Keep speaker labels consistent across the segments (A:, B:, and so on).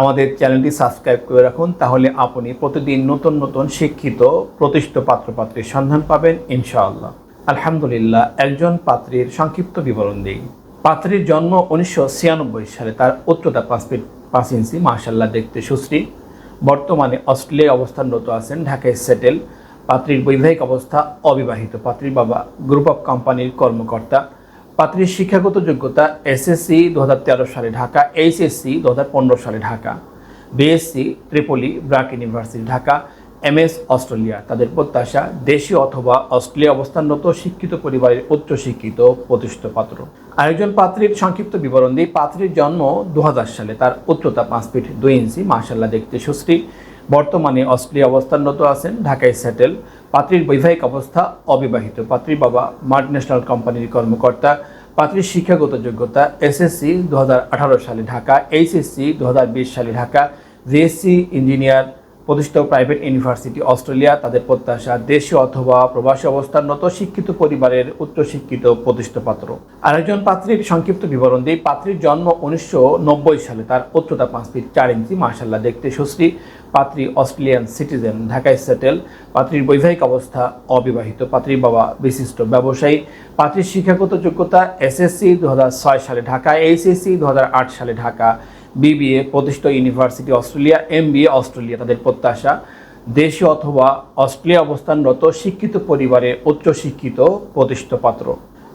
A: আমাদের চ্যানেলটি সাবস্ক্রাইব করে রাখুন, তাহলে আপনি প্রতিদিন নতুন নতুন শিক্ষিত, প্রতিষ্ঠিত পাত্রপাত্রীর সন্ধান পাবেন, ইনশাআল্লাহ। আলহামদুলিল্লাহ, একজন পাত্রীর সংক্ষিপ্ত বিবরণ দিই। পাত্রীর জন্ম উনিশশো ছিয়ানব্বই সালে, তার উচ্চতা পাঁচ ফিট পাঁচ ইঞ্চি মার্শাল্লাহ দেখতে সুশ্রী। বর্তমানে অস্ট্রেলিয়ায় অবস্থানরত আছেন, ঢাকায় সেটেল। পাত্রীর বৈবাহিক অবস্থা অবিবাহিত, পাত্রীর বাবা গ্রুপ অফ কোম্পানির কর্মকর্তা। পাত্রীর শিক্ষাগত যোগ্যতা এসএসসি দু হাজার তেরো সালে ঢাকা এইচএসসি দু সালে Dhaka BSc ত্রিপলি BRAC university Dhaka MS Australia. তাদের প্রত্যাশা, দেশীয় অথবা অস্ট্রেলিয়া অবস্থানরত শিক্ষিত পরিবারের উচ্চশিক্ষিত প্রতিষ্ঠিত পাত্র। আরেকজন পাত্রীর সংক্ষিপ্ত বিবরণ দিই। পাত্রীর জন্ম দু হাজার সালে। তার উচ্চতা পাঁচ ফিট দুই ইঞ্চি। মার্শাল্লাহ দেখতে সুশ্রী বর্তমানে অস্ট্রেলিয়া অবস্থানরত আছেন। ঢাকায় সেটেল। পাত্রীর বৈবাহিক অবস্থা অবিবাহিত। পাত্রী বাবা মাল্টিন্যাশনাল কোম্পানির কর্মকর্তা, পাত্রীর শিক্ষাগত যোগ্যতা এসএসসি দু হাজার আঠারো সালে ঢাকা এইচএসসি দু হাজার বিশ সালে ঢাকা জিএসসি ইঞ্জিনিয়ার প্রতিষ্ঠিত প্রাইভেট ইউনিভার্সিটি অস্ট্রেলিয়া, তাদের প্রত্যাশা দেশে অথবা প্রবাসী অবস্থানরত শিক্ষিত পরিবারের উচ্চশিক্ষিত প্রতিষ্ঠিত পাত্র। আরেকজন পাত্রীর সংক্ষিপ্ত বিবরণ দিই। পাত্রীর জন্ম উনিশশো নব্বই সালে, তার উচ্চতা পাঁচ ফিট চার ইঞ্চি মার্শাল্লাহ দেখতে সুশ্রী। পাত্রী অস্ট্রেলিয়ান সিটিজেন, ঢাকায় সেটেল। পাত্রীর বৈবাহিক অবস্থা অবিবাহিত। পাত্রীর বাবা বিশিষ্ট ব্যবসায়ী। পাত্রীর শিক্ষাগত যোগ্যতা এসএসসি দু হাজার ছয় সালে ঢাকা, এইচএসসি দু হাজার আট সালে ঢাকা। বিবিএ প্রতিষ্ঠিত ইউনিভার্সিটি অস্ট্রেলিয়া এমবিএ অস্ট্রেলিয়া তাদের প্রত্যাশা, দেশে অথবা অস্ট্রেলিয়া অবস্থানরত শিক্ষিত পরিবারে উচ্চশিক্ষিত প্রতিষ্ঠিত পাত্র।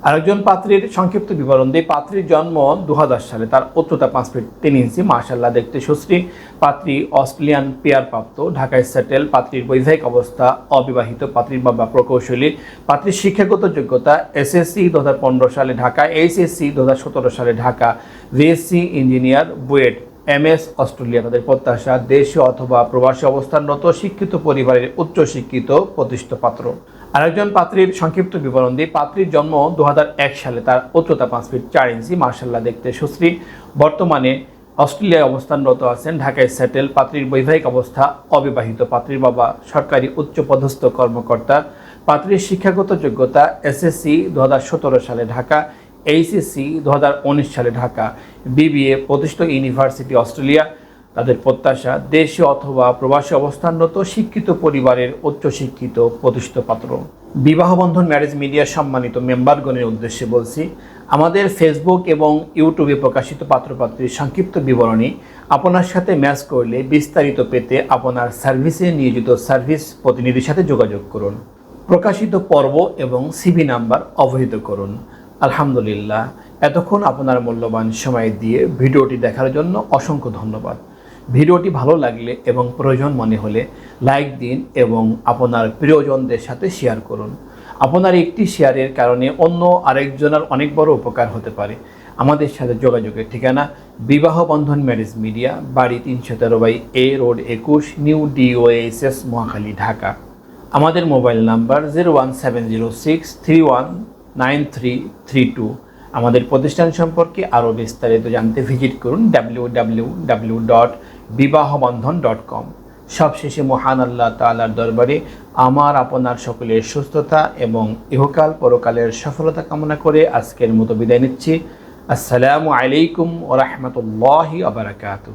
A: আরেকজন পাত্রীর সংক্ষিপ্ত বিবরণ দিয়ে পাত্রীর জন্ম দু হাজার সালে। তার উচ্চতা পাঁচ ফিট তিন ইঞ্চি মার্শাল্লাহ দেখতে সুশ্রী। পাত্রী অস্ট্রেলিয়ান পেয়ার প্রাপ্ত ঢাকায় সেটেল। পাত্রীর বৈবাহিক অবস্থা অবিবাহিত। পাত্রীর বাবা প্রকৌশলী। পাত্রীর শিক্ষাগত যোগ্যতা এসএসসি দু হাজার পনেরো সালে ঢাকা, এইচএসসি দু হাজার সতেরো সালে Dhaka. VSC engineer, BUET, MS Australia. তাদের প্রত্যাশা দেশে অথবা প্রবাসী অবস্থানরত শিক্ষিত পরিবারের উচ্চশিক্ষিত প্রতিষ্ঠিত পাত্র। আরেকজন পাত্রীর সংক্ষিপ্ত বিবরণ দিই পাত্রীর জন্ম দু হাজার এক সালে। তার উচ্চতা পাঁচ ফিট চার ইঞ্চি। মার্শাল্লাহ দেখতে সুশ্রী। বর্তমানে অস্ট্রেলিয়ায় অবস্থানরত আছেন ঢাকায় সেটেল। পাত্রীর বৈবাহিক অবস্থা অবিবাহিত। পাত্রীর বাবা সরকারি উচ্চপদস্থ কর্মকর্তা। পাত্রীর শিক্ষাগত যোগ্যতা এসএসসি দু হাজার সতেরো সালে ঢাকা, এইচএসসি দু সালে ঢাকা। বিবিএ প্রতিষ্ঠিত ইউনিভার্সিটি অস্ট্রেলিয়া। তাদের প্রত্যাশা দেশে অথবা প্রবাসী অবস্থানরত শিক্ষিত পরিবারের উচ্চশিক্ষিত প্রতিষ্ঠিত পাত্র। বিবাহ বন্ধন ম্যারেজ মিডিয়া সম্মানিত মেম্বারগণের উদ্দেশ্যে বলছি, আমাদের ফেসবুক এবং ইউটিউবে প্রকাশিত পাত্রপাত্রীর সংক্ষিপ্ত বিবরণী আপনার সাথে ম্যাচ করলে বিস্তারিত পেতে আপনার সার্ভিসে নিয়োজিত সার্ভিস প্রতিনিধির সাথে যোগাযোগ করুন। প্রকাশিত পর্ব এবং সিভি নাম্বার অবহিত করুন। আলহামদুলিল্লাহ। এতক্ষণ আপনার মূল্যবান সময় দিয়ে ভিডিওটি দেখার জন্য অসংখ্য ধন্যবাদ। ভিডিওটি ভালো লাগলে এবং প্রয়োজন মনে হলে লাইক দিন এবং আপনার প্রিয়জনদের সাথে শেয়ার করুন। আপনার একটি শেয়ারের কারণে অন্য আরেকজনের অনেক বড় উপকার হতে পারে। আমাদের সাথে যোগাযোগের ঠিকানা বিবাহ বন্ধন ম্যারেজ মিডিয়া, বাড়ি তিনশো তেরো বাই এ রোড একুশ, নিউ ডিওএসএস, মহাখালী, ঢাকা। আমাদের mobile number zero one seven zero six three one nine three three two. আমাদের প্রতিষ্ঠান সম্পর্কে আরও বিস্তারিত জানতে ভিজিট করুন W W W dot Bibahabandhan dot com. সবশেষে মহান আল্লাহ তালার দরবারে আমার, আপনার সকলের সুস্থতা এবং ইহকাল পরকালের সফলতা কামনা করে আজকের মতো বিদায় নিচ্ছি। আসসালামু আলাইকুম ওরহমতুল্লাহি আবরাকাতু